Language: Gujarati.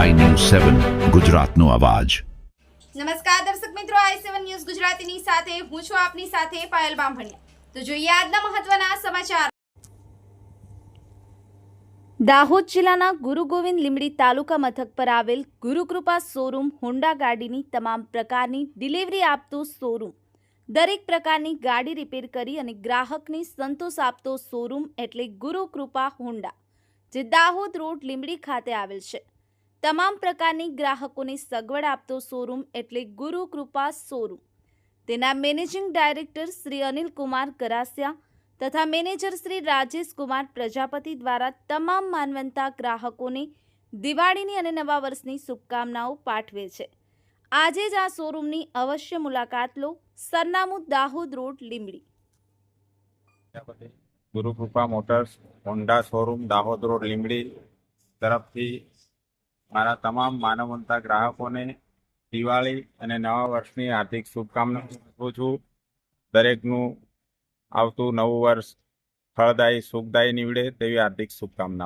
સેવન ગુજરાતનો અવાજ. નમસ્કાર દર્શક મિત્રો આઈ સેવન ન્યૂઝ ગુજરાતીની સાથે હું છું આપની સાથે પાયલ બામભણિયા. તો જોઈએ આજના મહત્વના સમાચાર. દાહોદ જિલ્લાના ગુરુ ગોવિંદ લીમડી તાલુકા મથક પર આવેલ ગુરુકૃપા શોરૂમ હોન્ડા ગાડીની તમામ પ્રકારની ડિલિવરી આપતો શોરૂમ. દરેક પ્રકારની ગાડી રિપેર કરી અને ગ્રાહકને સંતોષ આપતો શોરૂમ એટલે ગુરુકૃપા હોન્ડા જે દાહોદ રોડ લીમડી ખાતે આવેલ છે. તમામ પ્રકારની ગ્રાહકોને સગવડ આપતો શોરૂમ એટલે ગુરુ કૃપા શોરૂમ. તેના મેનેજિંગ ડાયરેક્ટર શ્રી અનિલ કુમાર કરાસિયા તથા મેનેજર શ્રી રાજેશ કુમાર પ્રજાપતિ દ્વારા તમામ માનવંતા ગ્રાહકોને દિવાળીની અને નવા વર્ષની શુભકામનાઓ પાઠવે છે. આજે જ આ શોરૂમની અવશ્ય મુલાકાત લો. સરનામું Dahod road Limdi Gurukripa motors Honda showroom, Dahod road Limdi તરફથી મારા તમામ માનવંતા ગ્રાહકોને દિવાળી અને નવા વર્ષની હાર્દિક શુભકામનાઓ આપું છું. દરેકનું આવતું નવું વર્ષ ફળદાયી, સુખદાયી નીવડે તેવી હાર્દિક શુભકામનાઓ.